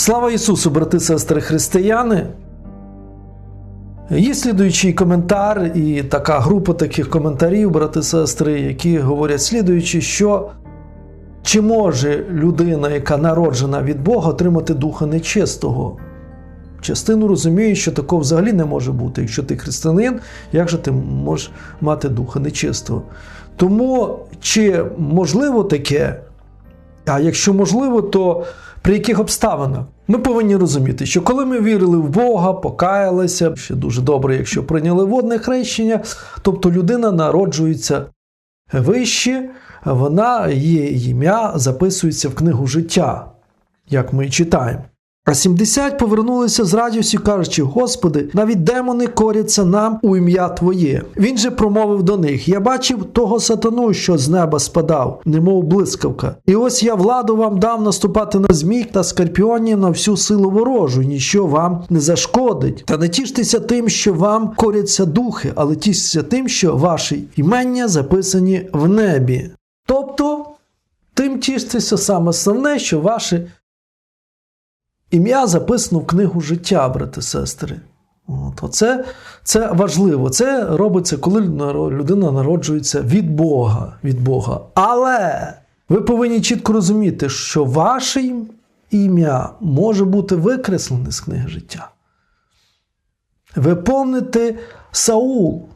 Слава Ісусу, брати, сестри, християни. Є слідуючий коментар і така група таких коментарів, брати, сестри, які говорять слідуючи, що чи може людина, яка народжена від Бога, отримати духа нечистого? Частину розуміє, що такого взагалі не може бути. Якщо ти християнин, як же ти можеш мати духа нечистого? Тому чи можливо таке? А якщо можливо, то при яких обставинах? Ми повинні розуміти, що коли ми вірили в Бога, покаялися, ще дуже добре, якщо прийняли водне хрещення, тобто людина народжується вище, вона її ім'я записується в книгу життя, як ми і читаємо. А 70 повернулися з радістю, кажучи: Господи, навіть демони коряться нам у ім'я Твоє. Він же промовив до них: Я бачив того сатану, що з неба спадав, немов блискавка. І ось я владу вам дав наступати на змій та скорпіонів на всю силу ворожу, ніщо вам не зашкодить. Та не тіштеся тим, що вам коряться духи, але тіштеся тим, що ваші імення записані в небі. Тобто, тим тіштеся саме основне, що ваші Ім'я записано в книгу життя, брати сестри. Оце, це важливо. Це робиться, коли людина народжується від Бога. від Бога. Але ви повинні чітко розуміти, що ваше ім'я може бути викреслене з книги життя. Ви помните Саул.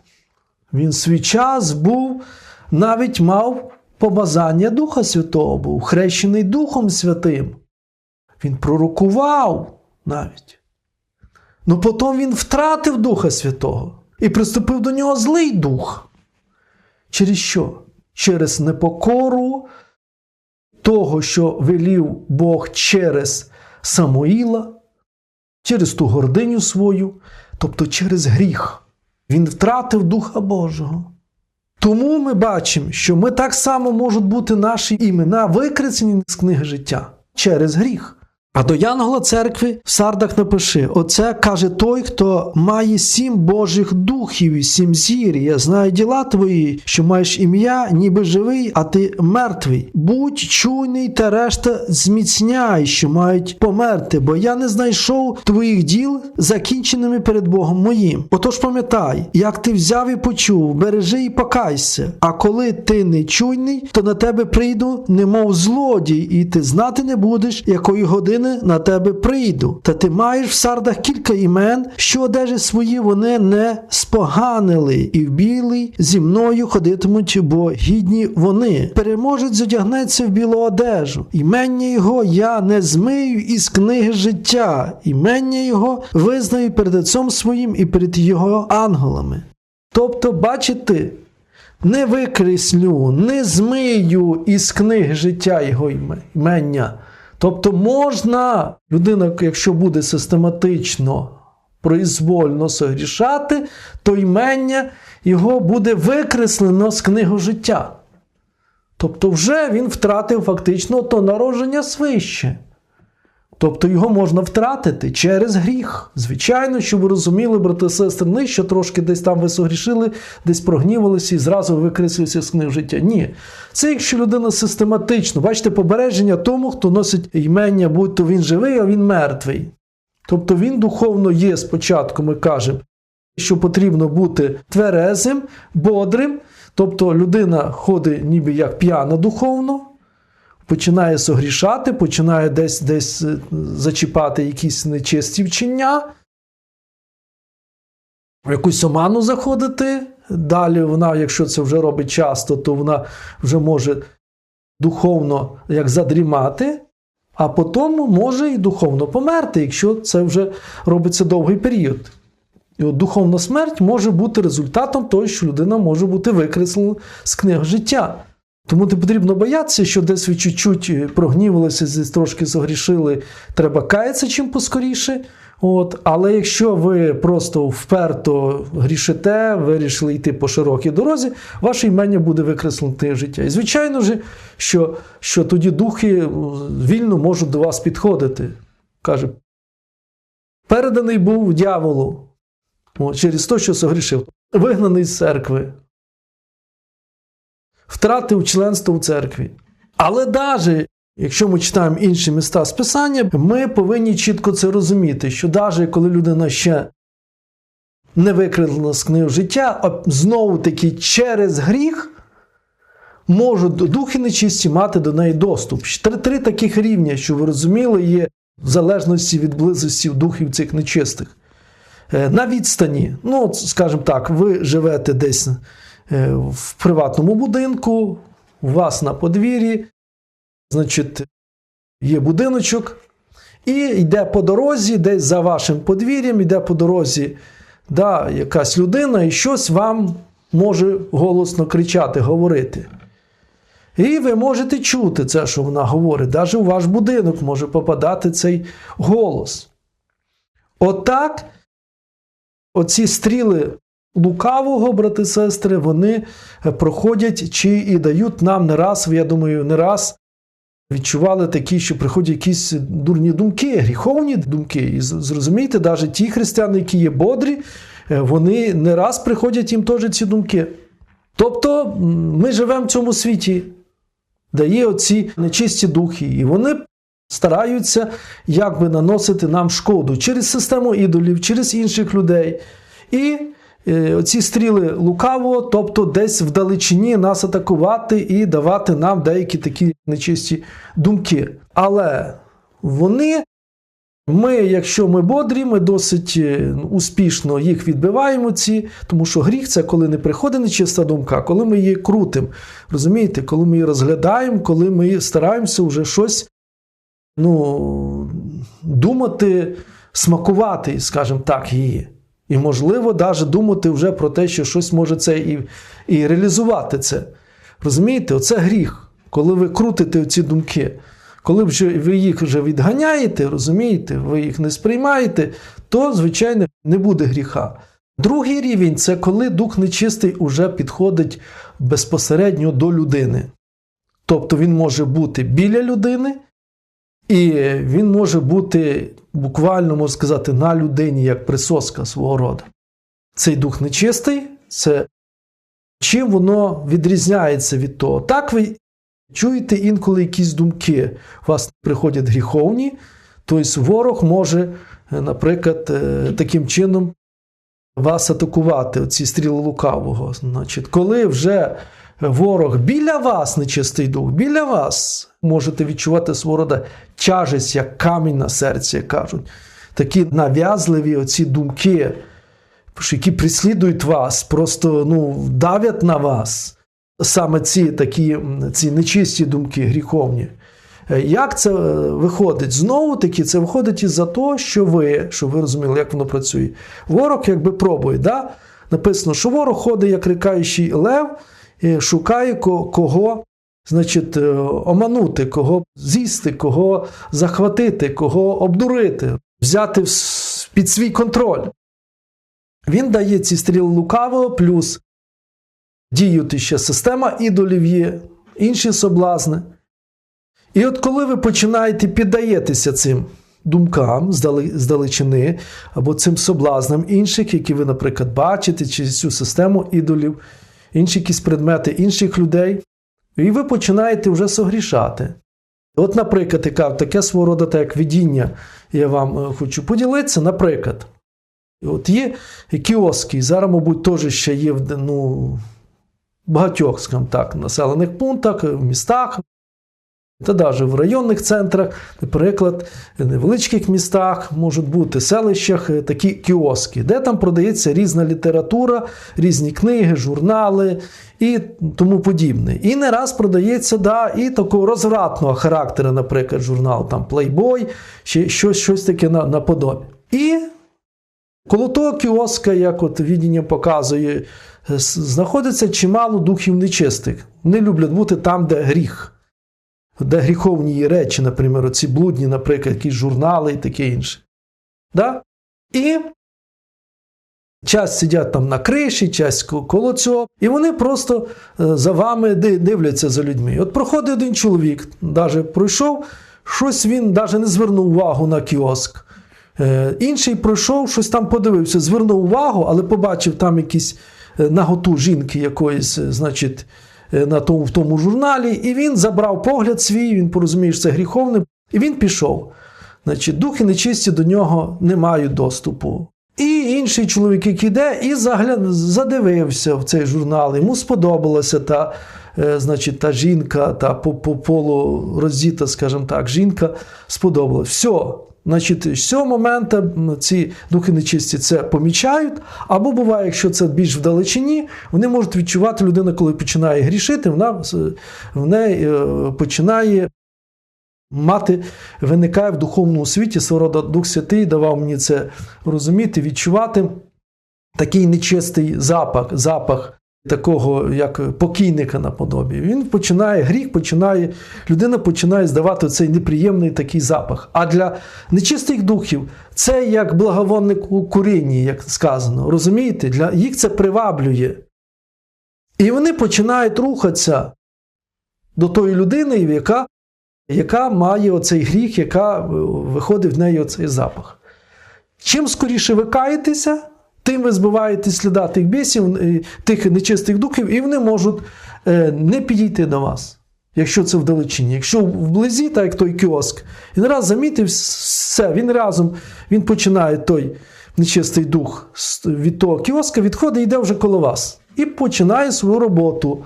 Він свій час був, навіть мав помазання Духа Святого, був хрещений Духом Святим. Він пророкував навіть. Ну потім він втратив Духа Святого і приступив до нього злий дух. Через що? Через непокору того, що велів Бог через Самуїла, через ту гординю свою, тобто через гріх. Він втратив Духа Божого. Тому ми бачимо, що ми так само можуть бути наші імена викреслені з книги життя через гріх. А до Янгола церкви в Сардах напиши: Оце каже той, хто має сім Божих духів і сім зір. Я знаю діла твої, що маєш ім'я, ніби живий, а ти мертвий. Будь чуйний та решта зміцняй, що мають померти, бо я не знайшов твоїх діл закінченими перед Богом моїм. Отож пам'ятай, як ти взяв і почув, бережи і покайся. А коли ти не чуйний, то на тебе прийду, немов злодій, і ти знати не будеш, якої години на тебе прийду. Та ти маєш в сардах кілька імен, що одежі свої вони не споганили, і в білий зі мною ходитимуть, бо гідні вони. Переможець зодягнеться в білу одежу. Імення його я не змию із книги життя, імення його визнаю перед отцом своїм і перед його ангелами. Тобто, бачите, не викреслю, не змию із книги життя його імення. Тобто можна, людина, якщо буде систематично, произвольно согрішати, то імення його буде викреслено з книги життя. Тобто, вже він втратив фактично то народження свище. Тобто його можна втратити через гріх. Звичайно, щоб ви розуміли, брати і сестри, не що трошки десь там ви согрішили, десь прогнівалися і зразу викреслюється з книг життя. Ні. Це якщо людина систематично, бачите, побереження тому, хто носить імення, будь то він живий, а він мертвий. Тобто він духовно є спочатку, ми кажемо, що потрібно бути тверезим, бодрим, тобто людина ходить ніби як п'яна духовно починає согрішати, починає десь десь е, зачіпати якісь нечисті вчення, в якусь оману заходити. Далі вона, якщо це вже робить часто, то вона вже може духовно як задрімати, а потім може і духовно померти, якщо це вже робиться довгий період. І от духовна смерть може бути результатом того, що людина може бути викреслена з книг життя. Тому не потрібно боятися, що десь ви чуть-чуть прогнівалися, десь трошки загрішили, треба каятися чим поскоріше. От, Але якщо ви просто вперто грішите, вирішили йти по широкій дорозі, ваше імення буде викреслене життя. І звичайно ж, що що тоді духи вільно можуть до вас підходити. Каже, переданий був дьяволу от, через те, що согрішив, вигнаний з церкви втратив членство в церкві. Але навіть Якщо ми читаємо інші міста Списання, ми повинні чітко це розуміти, що навіть коли людина ще не викрила з книг життя, а знову таки через гріх можуть духи нечисті мати до неї доступ. Три, три таких рівня, що ви розуміли, є в залежності від близості духів цих нечистих. Е, На відстані, ну, скажімо так, ви живете десь в приватному будинку, у вас на подвір'ї, значить, є будиночок, і йде по дорозі, десь за вашим подвір'ям, йде по дорозі да, якась людина, і щось вам може голосно кричати, говорити. І ви можете чути це, що вона говорить. Навіть у ваш будинок може попадати цей голос. Отак, оці стріли лукавого, брати сестри, вони проходять чи і дають нам не раз, я думаю, не раз відчували такі, що приходять якісь дурні думки, гріховні думки. І зрозумійте, навіть ті християни, які є бодрі, е, вони не раз приходять їм теж ці думки. Тобто ми живемо в цьому світі, де є оці нечисті духи, і вони стараються якби наносити нам шкоду через систему ідолів, через інших людей. І е, оці стріли лукавого, тобто десь вдалечині нас атакувати і давати нам деякі такі нечисті думки. Але вони. Ми, якщо ми бодрі, ми досить е, успішно їх відбиваємо, ці, тому що гріх це коли не приходить нечиста думка, коли ми її крутимо. Розумієте, коли ми її розглядаємо, коли ми стараємося вже щось ну, думати, смакувати, скажімо так, її. І, можливо, навіть думати вже про те, що щось може це і і реалізувати це. Розумієте, оце гріх, коли ви крутите ці думки. Коли ви їх вже відганяєте, розумієте, ви їх не сприймаєте, то, звичайно, не буде гріха. Другий рівень це коли дух нечистий уже підходить безпосередньо до людини. Тобто він може бути біля людини, і він може бути буквально, можна сказати, на людині, як присоска свого роду. Цей дух нечистий, це чим воно відрізняється від того. Так ви чуєте інколи якісь думки, у вас приходять гріховні, тобто ворог може, наприклад, таким чином вас атакувати, оці стріли лукавого. Значить, Коли вже ворог біля вас, нечистий дух, біля вас, можете відчувати свого роду тяжесть, як камінь на серці, як кажуть. Такі нав'язливі оці думки, які прислідують вас, просто ну, давлять на вас. Саме ці такі ці нечисті думки, гріховні. Як це виходить? Знову таки, це виходить із-за того, що ви, що ви розуміли, як воно працює. Ворог якби пробує. Да? Написано, що ворог ходить, як рикаючий лев, шукає кого значить, оманути, кого з'їсти, кого захватити, кого обдурити, взяти під свій контроль. Він дає ці стріли лукавого, плюс діють ще система ідолів є, інші соблазни. І от коли ви починаєте піддаєтеся цим думкам здалечини, або цим соблазнам інших, які ви, наприклад, бачите, через цю систему ідолів, інші якісь предмети інших людей, і ви починаєте вже согрішати. От, наприклад, яка таке свого роду, так як видіння, я вам хочу поділитися, наприклад, от є кіоски, зараз, мабуть, теж ще є в ну, багатьох, скажімо так, населених пунктах, в містах, та навіть в районних центрах, наприклад, в невеличких містах можуть бути селищах такі кіоски, де там продається різна література, різні книги, журнали і тому подібне. І не раз продається да, і такого розвратного характеру, наприклад, журнал там Playboy, чи щось щось таке на, наподобі. І коло того кіоска, як от відіння показує, знаходиться чимало духів нечистих. Вони люблять бути там, де гріх де гріховні речі, наприклад, ці блудні, наприклад, якісь журнали і таке інше. Да? І час сидять там на криші, час коло цього, і вони просто за вами дивляться за людьми. От проходить один чоловік, навіть пройшов, щось він навіть не звернув увагу на кіоск. Інший пройшов, щось там подивився, звернув увагу, але побачив там якісь наготу жінки якоїсь, значить, е, на тому, в тому журналі, і він забрав погляд свій, він порозуміє, що це гріховне, і він пішов. Значить, духи нечисті до нього не мають доступу. І інший чоловік, який йде, і загля... задивився в цей журнал. Йому сподобалася та, е, значить, та жінка, та по, по полу роздіта, скажімо так, жінка сподобалась. Все. Значить, з цього моменту ці духи нечисті це помічають. Або буває, якщо це більш вдалечині, вони можуть відчувати людина, коли починає грішити, вона е, в неї е, починає мати виникає в духовному світі свого роду Дух Святий давав мені це розуміти, відчувати такий нечистий запах, запах такого, як покійника наподобі. Він починає, гріх починає, людина починає здавати цей неприємний такий запах. А для нечистих духів це як благовонник у курінні, як сказано. Розумієте? Для їх це приваблює. І вони починають рухатися до тої людини, яка яка має оцей гріх, яка е, виходить в неї оцей запах. Чим скоріше ви каєтеся, тим ви збиваєте сліда тих бісів, е, тих нечистих духів, і вони можуть е, не підійти до вас, якщо це вдалечині. Якщо вблизі, так як той кіоск, він раз замітив все, він разом він починає той нечистий дух від того кіоска, відходить і йде вже коло вас. І починає свою роботу.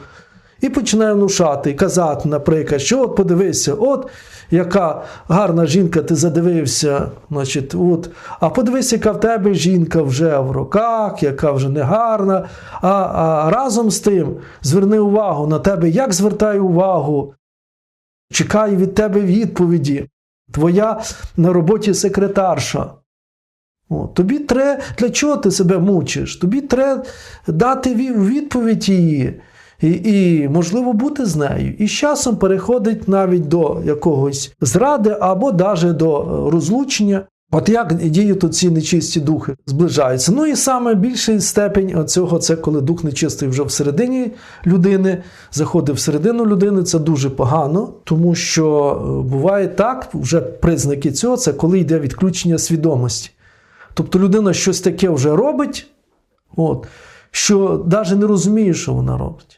І починає внушати, казати, наприклад, що от подивися, от яка гарна жінка, ти задивився, значить, от, а подивись, яка в тебе жінка вже в роках, яка вже не гарна. А, а разом з тим зверни увагу на тебе, як звертає увагу, чекає від тебе відповіді. Твоя на роботі секретарша. О, тобі треба, для чого ти себе мучиш? Тобі треба дати ві- відповідь її. І, і можливо бути з нею. І з часом переходить навіть до якогось зради або навіть до е, розлучення. От як діють ці нечисті духи, зближаються. Ну і саме більший степень цього це коли дух нечистий вже всередині людини, заходить всередину людини, це дуже погано, тому що е, буває так, вже признаки цього це коли йде відключення свідомості. Тобто людина щось таке вже робить, от, що навіть не розуміє, що вона робить.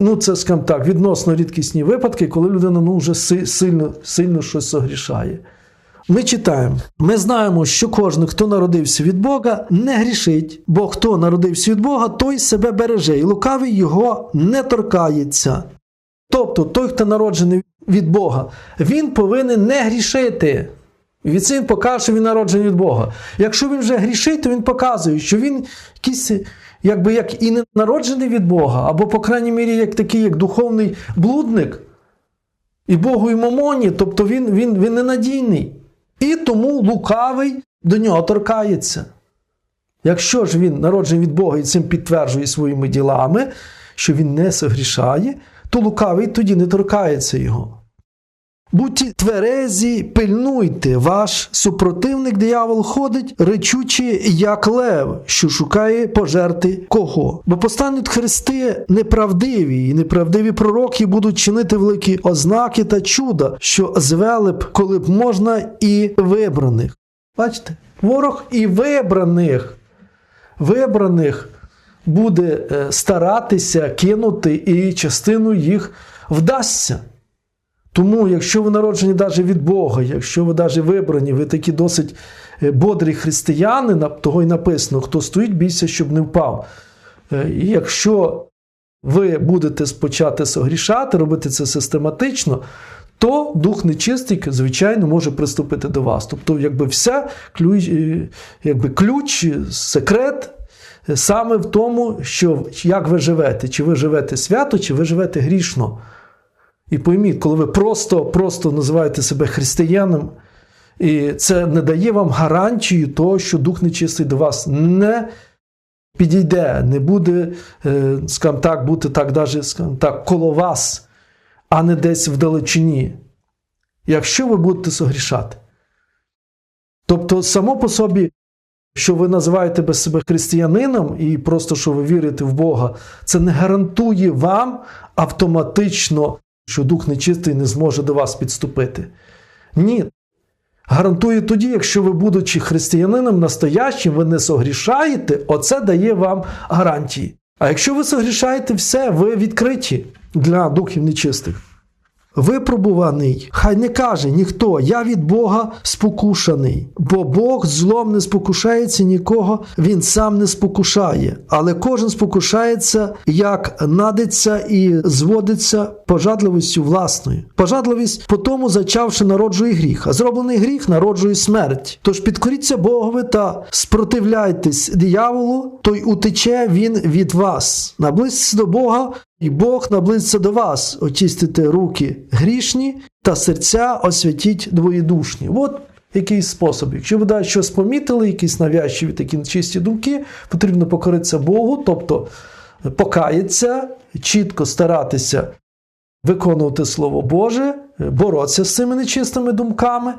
Ну, це, скажімо так, відносно рідкісні випадки, коли людина ну, вже си- сильно, сильно щось согрішає. Ми читаємо, ми знаємо, що кожен, хто народився від Бога, не грішить, бо хто народився від Бога, той себе береже, і лукавий його не торкається. Тобто, той, хто народжений від Бога, він повинен не грішити. Від цим покаже, що він народжений від Бога. Якщо він вже грішить, то він показує, що він якийсь, якби як і не народжений від Бога, або, по крайній мірі, як такий, як духовний блудник, і Богу, і мамоні, тобто він, він, він ненадійний. І тому лукавий до нього торкається. Якщо ж він народжений від Бога і цим підтверджує своїми ділами, що він не согрішає, то лукавий тоді не торкається його. Будьте тверезі, пильнуйте, ваш супротивник диявол ходить, речучи, як лев, що шукає пожерти кого. Бо постануть хрести неправдиві, і неправдиві пророки будуть чинити великі ознаки та чуда, що звели б, коли б можна, і вибраних. Бачите, ворог і вибраних, вибраних буде е, старатися кинути, і частину їх вдасться. Тому, якщо ви народжені навіть від Бога, якщо ви навіть вибрані, ви такі досить е, бодрі християни, того й написано, хто стоїть, бійся, щоб не впав. Е, І якщо ви будете спочати согрішати, робити це систематично, то дух нечистий, звичайно, може приступити до вас. Тобто, якби вся ключ, е, якби ключ, секрет саме в тому, що як ви живете, чи ви живете свято, чи ви живете грішно. І пойміть, коли ви просто, просто називаєте себе християном, і це не дає вам гарантію того, що дух нечистий до вас не підійде, не буде, е, скажімо так, бути так, даже, скажімо так, коло вас, а не десь вдалечині, якщо ви будете согрішати. Тобто, само по собі, що ви називаєте себе християнином і просто що ви вірите в Бога, це не гарантує вам автоматично, що дух нечистий не зможе до вас підступити. Ні. Гарантує тоді, якщо ви, будучи християнином настоящим, ви не согрішаєте, оце дає вам гарантії. А якщо ви согрішаєте все, ви відкриті. для духів нечистих. Випробуваний, хай не каже ніхто, я від Бога спокушаний, бо Бог злом не спокушається нікого, він сам не спокушає, але кожен спокушається, як надиться і зводиться пожадливістю власною. Пожадливість по тому зачавши народжує гріх, а зроблений гріх народжує смерть. Тож підкоріться Богові та спротивляйтесь дияволу, той утече він від вас. Наблизьтеся до Бога, і Бог наблизиться до вас, очистите руки грішні та серця освятіть двоєдушні. От якийсь спосіб. Якщо ви щось помітили, якісь навязчиві такі нечисті думки, потрібно покоритися Богу, тобто покаятися, чітко старатися виконувати Слово Боже, боротися з цими нечистими думками,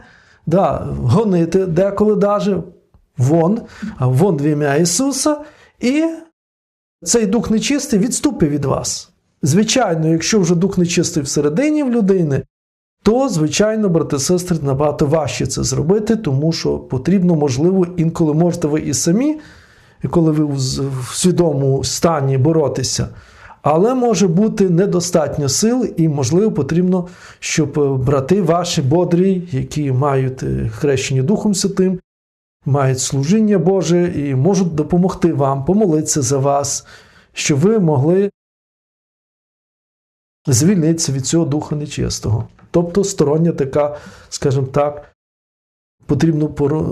да, гонити деколи даже вон, вон в ім'я Ісуса, і цей дух нечистий відступить від вас. Звичайно, якщо вже дух нечистий всередині в людини, то, звичайно, брати сестри, набагато важче це зробити, тому що потрібно, можливо, інколи можете ви і самі, коли ви в в свідомому стані боротися. Але може бути недостатньо сил, і, можливо, потрібно, щоб е, брати ваші бодрі, які мають е, хрещення Духом Святим, мають служіння Боже і можуть допомогти вам, помолитися за вас, щоб ви могли звільнитися від цього духа нечистого. Тобто стороння така, скажімо так, потрібно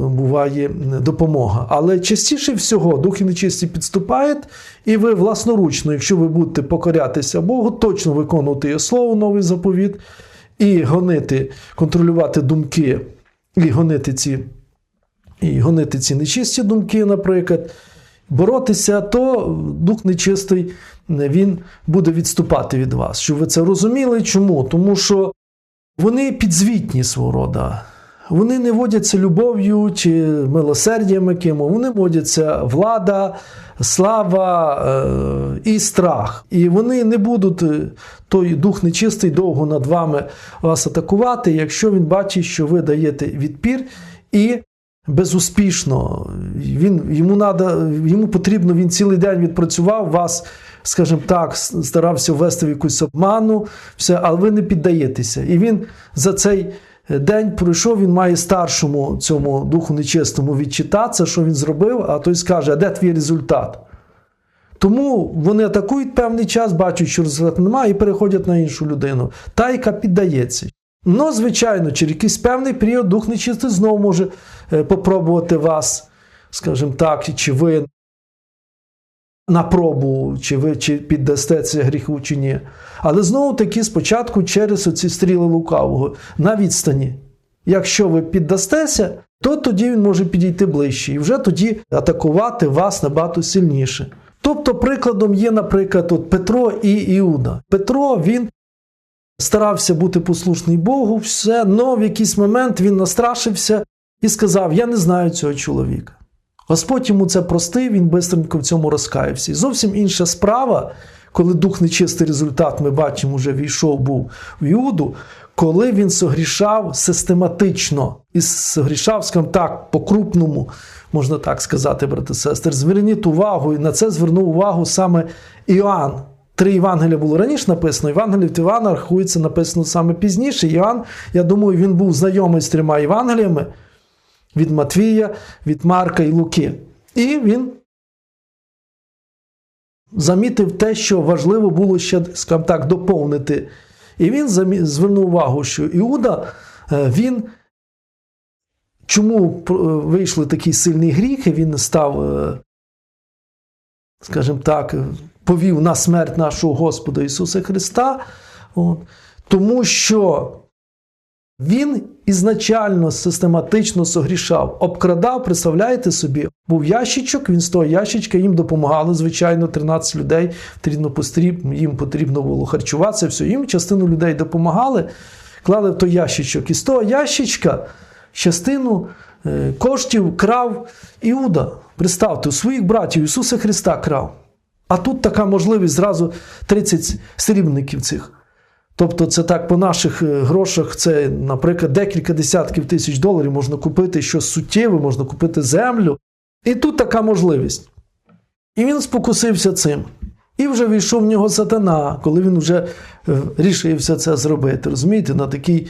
буває допомога. Але частіше всього духи нечисті підступають, і ви власноручно, якщо ви будете покорятися Богу, точно виконувати його слово, новий заповіт, і гонити, контролювати думки, і гонити ці, і гонити ці нечисті думки, наприклад. Боротися, то дух нечистий він буде відступати від вас. Щоб ви це розуміли? Чому? Тому що вони підзвітні свого рода. Вони не водяться любов'ю чи милосердям яким, вони водяться влада, слава е, і страх. І вони не будуть, е, той дух нечистий довго над вами вас атакувати, якщо він бачить, що ви даєте відпір і безуспішно. Він, йому, надо, йому потрібно, він цілий день відпрацював вас, скажімо так, старався ввести в якусь обману, все, але ви не піддаєтеся. І він за цей день пройшов, він має старшому цьому духу нечистому відчитатися, що він зробив, а той скаже, а де твій результат? Тому вони атакують певний час, бачать, що результату немає, і переходять на іншу людину, та, яка піддається. Ну, звичайно, через якийсь певний період дух нечистий знову може е, попробувати вас, скажімо так, чи ви на пробу, чи ви чи це гріху, чи ні. Але знову таки спочатку через оці стріли лукавого на відстані. Якщо ви піддастеся, то тоді він може підійти ближче і вже тоді атакувати вас набагато сильніше. Тобто, прикладом є, наприклад, от Петро і Іуда. Петро він старався бути послушний Богу, все, але в якийсь момент він настрашився і сказав: Я не знаю цього чоловіка. Господь йому це простив, він бистренько в цьому розкаявся. І зовсім інша справа, коли дух нечистий результат, ми бачимо, вже війшов був в Іуду, коли він согрішав систематично і согрішав, скажімо так, по-крупному, можна так сказати, брати сестри. Зверніть увагу, і на це звернув увагу саме Іоанн. Три Євангелія було раніше написано, Євангелія від Івана рахується написано саме пізніше. Іоанн, я думаю, він був знайомий з трьома Євангеліями від Матвія, від Марка і Луки. І він замітив те, що важливо було ще, скажімо так, доповнити. І він звернув увагу, що Іуда, е, він. Чому е, вийшли такі сильні гріхи, він став, е, скажімо так, повів на смерть нашого Господа Ісуса Христа, от, тому що він ізначально систематично согрішав, обкрадав, представляєте собі, був ящичок, він з того ящичка їм допомагали, звичайно, 13 людей, потрібно постріб, їм потрібно було харчуватися, все, їм частину людей допомагали, клали в той ящичок. І з того ящичка частину е, коштів крав Іуда. Представте, у своїх братів Ісуса Христа крав. А тут така можливість зразу 30 срібників цих. Тобто, це так по наших е, грошах, це, наприклад, декілька десятків тисяч доларів можна купити щось суттєве, можна купити землю. І тут така можливість. І він спокусився цим. І вже війшов в нього сатана, коли він вже е, рішився це зробити, розумієте, на такий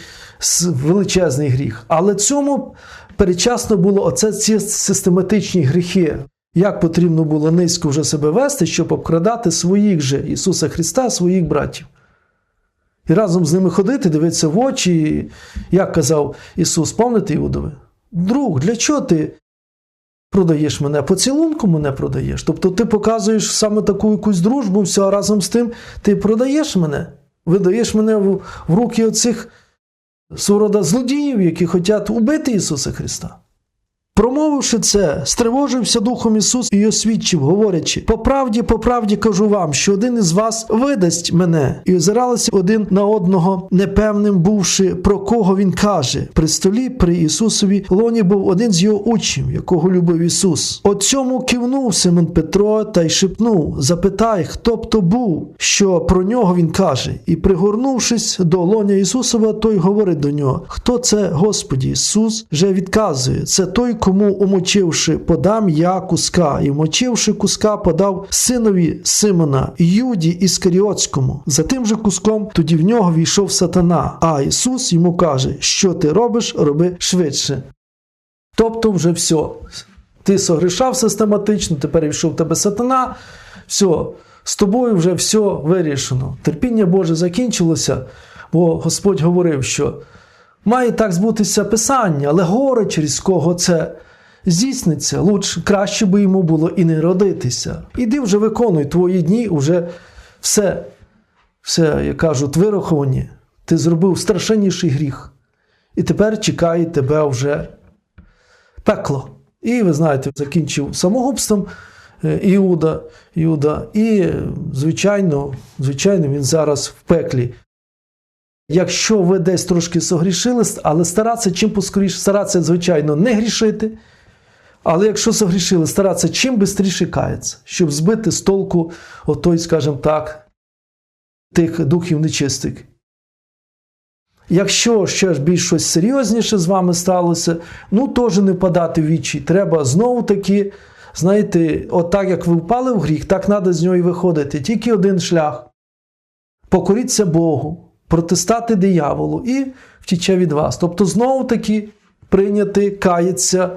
величезний гріх. Але цьому передчасно було оце ці систематичні гріхи. Як потрібно було низько вже себе вести, щоб обкрадати своїх же Ісуса Христа, своїх братів. І разом з ними ходити, дивитися в очі, як казав Ісус, пам'ятаєте Іудове? Друг, для чого ти продаєш мене? Поцілунку мене продаєш. Тобто ти показуєш саме таку якусь дружбу, все, а разом з тим ти продаєш мене, видаєш мене в, руки оцих свого рода злодіїв, які хочуть убити Ісуса Христа. Промовивши це, стривожився Духом Ісус і освідчив, говорячи: по правді, по правді кажу вам, що один із вас видасть мене, і озиралися один на одного, непевним бувши, про кого він каже. При столі при Ісусові лоні був один з його учнів, якого любив Ісус. От цьому кивнув Симон Петро та й шепнув: Запитай, хто б то був, що про нього він каже. І пригорнувшись до лоня Ісусова, той говорить до нього: Хто це, Господі? Ісус же відказує: це той, кому, умочивши, подам я куска, і вмочивши куска, подав синові Симона, Юді Іскаріотському. За тим же куском тоді в нього війшов сатана. А Ісус йому каже: Що ти робиш, роби швидше. Тобто, вже все. Ти согрішав систематично, тепер йшов в тебе сатана. Все, з тобою вже все вирішено. Терпіння Боже закінчилося, бо Господь говорив, що має так збутися Писання, але горе, через кого це здійсниться, лучше краще би йому було і не родитися. Іди вже виконуй твої дні, уже все, все, як кажуть, вираховані. Ти зробив страшенніший гріх. І тепер чекає тебе вже пекло. І ви знаєте, закінчив самогубством е, Іуда, Іуда. І, звичайно, звичайно, він зараз в пеклі. Якщо ви десь трошки согрішили, але старатися чим поскоріше, старатися, звичайно, не грішити. Але якщо согрішили, старатися чим швидше кається, щоб збити з толку отой, скажімо так, тих духів нечистих. Якщо ще ж більш щось серйозніше з вами сталося, ну теж не впадати в вічі. Треба знову таки, знаєте, отак як ви впали в гріх, так треба з нього і виходити. Тільки один шлях. Покоріться Богу, протистати дияволу і втіче від вас. Тобто, знову таки прийняти, каятися,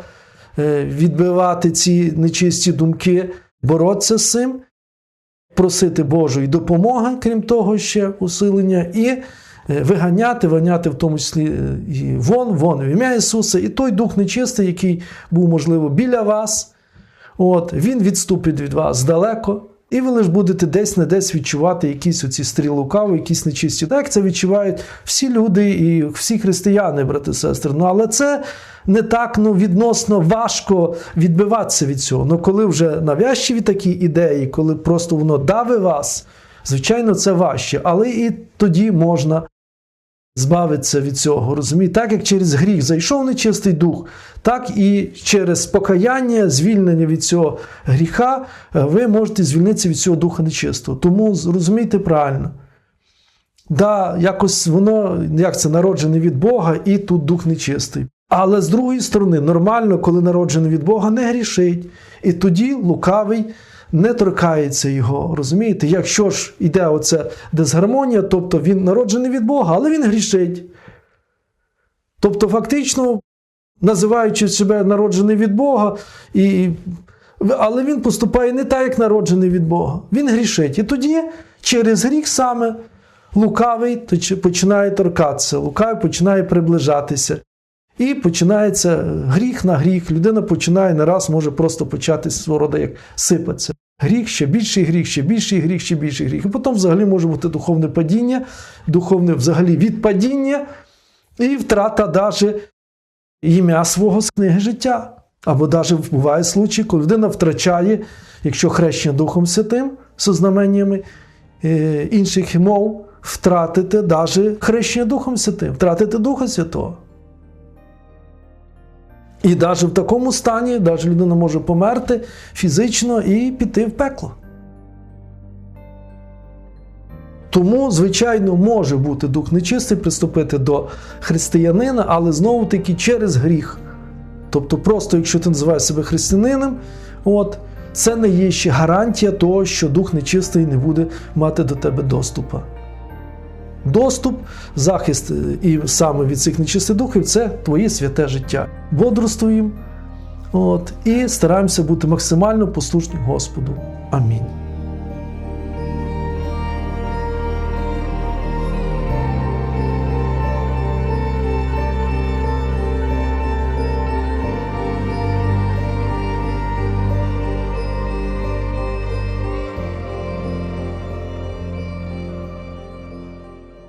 е, відбивати ці нечисті думки, боротися з цим, просити Божої допомоги, крім того, ще усилення, і е, виганяти, виганяти в тому числі е, і вон, вон в ім'я Ісуса, і той дух нечистий, який був, можливо, біля вас, от, він відступить від вас далеко. І ви лише будете десь не десь відчувати якісь оці стріли лукави, якісь нечисті. Так це відчувають всі люди і всі християни, брати і сестри. Ну але це не так ну, відносно важко відбиватися від цього. Ну коли вже навязчиві такі ідеї, коли просто воно дави вас, звичайно, це важче. Але і тоді можна збавитися від цього. розумієте? Так як через гріх зайшов нечистий дух, так і через покаяння, звільнення від цього гріха, е, ви можете звільнитися від цього духа нечистого. Тому зрозумійте правильно. Да, якось воно, як це народжене від Бога, і тут дух нечистий. Але з другої сторони, нормально, коли народжений від Бога, не грішить. І тоді лукавий не торкається його. Розумієте? Якщо ж іде оце дисгармонія, тобто він народжений від Бога, але він грішить. Тобто, фактично, називаючи себе народжений від Бога, і, але він поступає не так, як народжений від Бога. Він грішить. І тоді через гріх саме лукавий починає торкатися, лукавий починає приближатися. І починається гріх на гріх. Людина починає не раз може просто почати свого роду як сипатися. Гріх, ще більший гріх, ще більший гріх, ще більший гріх. І потім взагалі може бути духовне падіння, духовне взагалі відпадіння і втрата навіть ім'я свого з книги життя. Або навіть буває случаї, коли людина втрачає, якщо хрещення Духом Святим з ознаменнями е, інших мов, втратити навіть хрещення Духом Святим, втратити Духа Святого. І навіть в такому стані, навіть людина може померти фізично і піти в пекло. Тому, звичайно, може бути дух нечистий приступити до християнина, але знову-таки через гріх. Тобто, просто якщо ти називаєш себе християнином, от, це не є ще гарантія того, що дух нечистий не буде мати до тебе доступу. Доступ, захист е, і саме від цих нечистих духів це твоє святе життя. Бодрствуємо от, і стараємося бути максимально послушні Господу. Амінь.